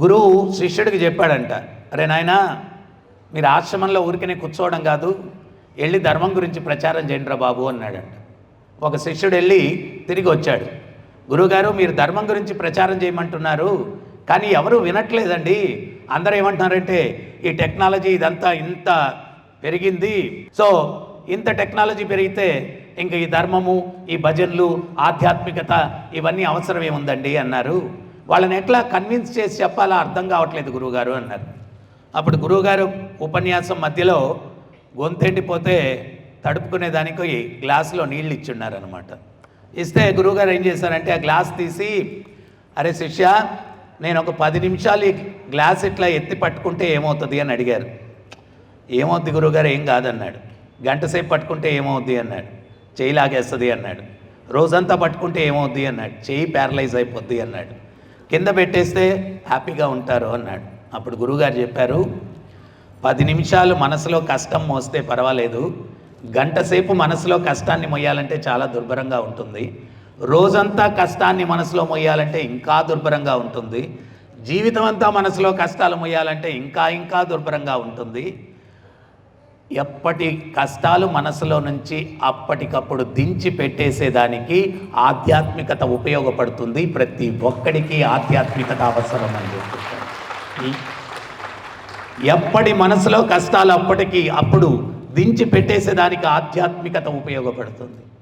గురువు శిష్యుడికి చెప్పాడంట అరే నాయనా మీరు ఆశ్రమంలో ఊరికనే కూర్చోవడం కాదు వెళ్ళి ధర్మం గురించి ప్రచారం చేయండి రా బాబు అన్నాడంట. ఒక శిష్యుడు వెళ్ళి తిరిగి వచ్చాడు. గురువుగారు మీరు ధర్మం గురించి ప్రచారం చేయమంటున్నారు కానీ ఎవరు వినట్లేదండి. అందరూ ఏమంటున్నారంటే ఈ టెక్నాలజీ ఇదంతా ఇంత పెరిగింది. సో ఇంత టెక్నాలజీ పెరిగితే ఇంకా ఈ ధర్మము ఈ భజనలు ఆధ్యాత్మికత ఇవన్నీ అవసరమే ఉందండి అన్నారు. వాళ్ళని ఎట్లా కన్విన్స్ చేసి చెప్పాలో అర్థం కావట్లేదు గురువుగారు అన్నారు. అప్పుడు గురువుగారు ఉపన్యాసం మధ్యలో గొంతెండిపోతే తడుపుకునే దానికి గ్లాసులో నీళ్ళు ఇచ్చున్నారనమాట ఇస్తే గురువుగారు ఏం చేశారంటే ఆ గ్లాస్ తీసి అరే శిష్య నేను ఒక పది నిమిషాలు ఈ గ్లాస్ ఇట్లా ఎత్తి పట్టుకుంటే ఏమవుతుంది? అని అడిగారు. ఏమవుద్ది గురువుగారు? ఏం కాదన్నాడు. గంట సేపు పట్టుకుంటే ఏమవుద్ది? అన్నాడు. చేయి లాగేస్తుంది? అన్నాడు. రోజంతా పట్టుకుంటే ఏమవుద్ది? అన్నాడు. చేయి ప్యారలైజ్ అయిపోద్ది? అన్నాడు. కింద పెట్టేస్తే హ్యాపీగా ఉంటారు అన్నాడు. అప్పుడు గురువుగారు చెప్పారు పది నిమిషాలు మనసులో కష్టం మోస్తే పర్వాలేదు. గంట సేపు మనసులో కష్టాన్ని మొయ్యాలంటే చాలా దుర్భరంగా ఉంటుంది. రోజంతా కష్టాన్ని మనసులో మొయ్యాలంటే ఇంకా దుర్భరంగా ఉంటుంది. జీవితం అంతా మనసులో కష్టాలు మొయ్యాలంటే ఇంకా ఇంకా దుర్భరంగా ఉంటుంది. ఎప్పటి కష్టాలు మనసులో నుంచి అప్పటికప్పుడు దించి పెట్టేసేదానికి ఆధ్యాత్మికత ఉపయోగపడుతుంది. ప్రతి ఒక్కడికి ఆధ్యాత్మికత అవసరం అని ఎప్పటి మనసులో కష్టాలు అప్పటికి అప్పుడు దించి పెట్టేసేదానికి ఆధ్యాత్మికత ఉపయోగపడుతుంది.